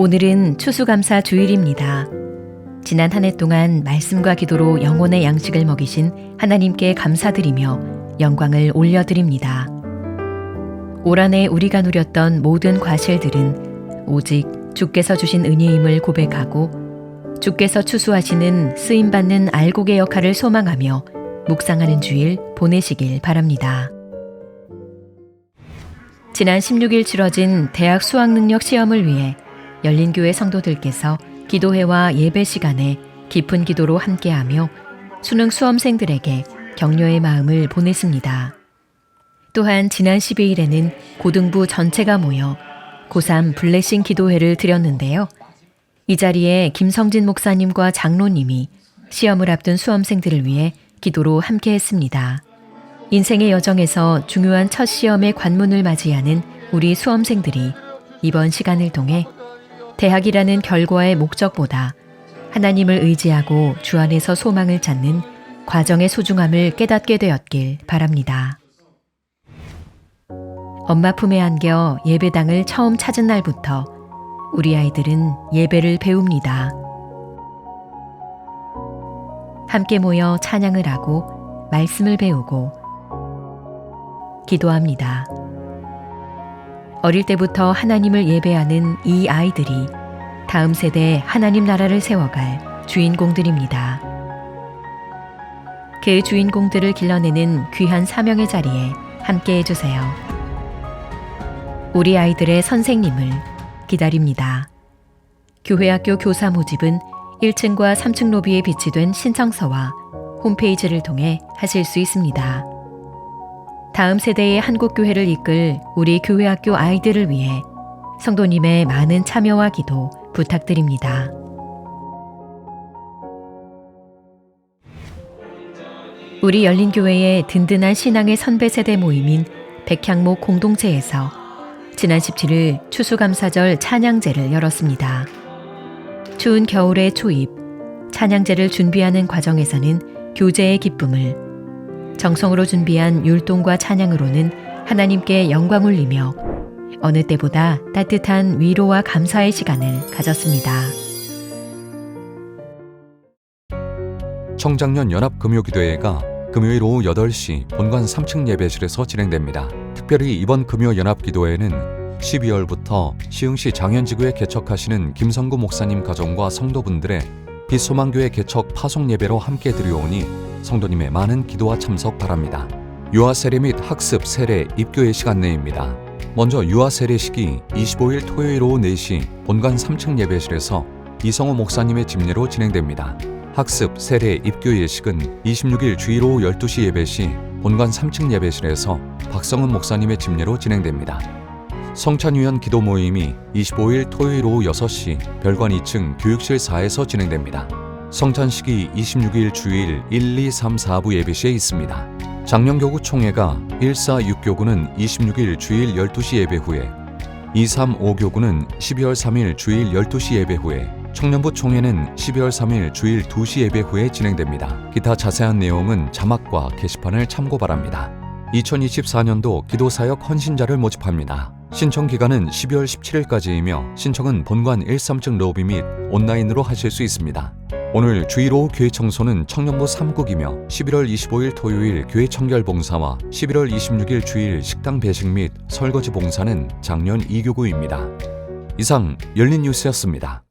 오늘은 추수감사 주일입니다. 지난 한 해 동안 말씀과 기도로 영혼의 양식을 먹이신 하나님께 감사드리며 영광을 올려드립니다. 올 한 해 우리가 누렸던 모든 과실들은 오직 주께서 주신 은혜임을 고백하고 주께서 추수하시는 쓰임받는 알곡의 역할을 소망하며 묵상하는 주일 보내시길 바랍니다. 지난 16일 치러진 대학 수학능력 시험을 위해 열린교회 성도들께서 기도회와 예배 시간에 깊은 기도로 함께하며 수능 수험생들에게 격려의 마음을 보냈습니다. 또한 지난 12일에는 고등부 전체가 모여 고3 블레싱 기도회를 드렸는데요. 이 자리에 김성진 목사님과 장로님이 시험을 앞둔 수험생들을 위해 기도로 함께 했습니다. 인생의 여정에서 중요한 첫 시험의 관문을 맞이하는 우리 수험생들이 이번 시간을 통해 대학이라는 결과의 목적보다 하나님을 의지하고 주 안에서 소망을 찾는 과정의 소중함을 깨닫게 되었길 바랍니다. 엄마 품에 안겨 예배당을 처음 찾은 날부터 우리 아이들은 예배를 배웁니다. 함께 모여 찬양을 하고 말씀을 배우고 기도합니다. 어릴 때부터 하나님을 예배하는 이 아이들이 다음 세대 하나님 나라를 세워갈 주인공들입니다. 그 주인공들을 길러내는 귀한 사명의 자리에 함께 해주세요. 우리 아이들의 선생님을 기다립니다. 교회학교 교사 모집은 1층과 3층 로비에 비치된 신청서와 홈페이지를 통해 하실 수 있습니다. 다음 세대의 한국 교회를 이끌 우리 교회학교 아이들을 위해 성도님의 많은 참여와 기도 부탁드립니다. 우리 열린교회의 든든한 신앙의 선배 세대 모임인 백향목 공동체에서 지난 17일 추수감사절 찬양제를 열었습니다. 추운 겨울의 초입, 찬양제를 준비하는 과정에서는 교제의 기쁨을, 정성으로 준비한 율동과 찬양으로는 하나님께 영광 올리며 어느 때보다 따뜻한 위로와 감사의 시간을 가졌습니다. 청장년 연합금요기도회가 금요일 오후 8시 본관 3층 예배실에서 진행됩니다. 특별히 이번 금요 연합기도회는 12월부터 시흥시 장현지구에 개척하시는 김성구 목사님 가정과 성도분들의 빛소망교회 개척 파송 예배로 함께 드려오니 성도님의 많은 기도와 참석 바랍니다. 유아 세례 및 학습 세례 입교의 시간 내입니다. 먼저 유아 세례식이 25일 토요일 오후 4시 본관 3층 예배실에서 이성호 목사님의 집례로 진행됩니다. 학습, 세례, 입교 예식은 26일 주일 오후 12시 예배 시 본관 3층 예배실에서 박성은 목사님의 집례로 진행됩니다. 성찬유연 기도 모임이 25일 토요일 오후 6시 별관 2층 교육실 4에서 진행됩니다. 성찬식이 26일 주일 1, 2, 3, 4부 예배 시에 있습니다. 작년교구 총회가 146교구는 26일 주일 12시 예배 후에 235교구는 12월 3일 주일 12시 예배 후에 청년부 총회는 12월 3일 주일 2시 예배 후에 진행됩니다. 기타 자세한 내용은 자막과 게시판을 참고 바랍니다. 2024년도 기도사역 헌신자를 모집합니다. 신청 기간은 12월 17일까지이며 신청은 본관 1, 3층 로비 및 온라인으로 하실 수 있습니다. 오늘 주일 오후 교회 청소는 청년부 3국이며 11월 25일 토요일 교회 청결 봉사와 11월 26일 주일 식당 배식 및 설거지 봉사는 작년 2교구입니다. 이상 열린 뉴스였습니다.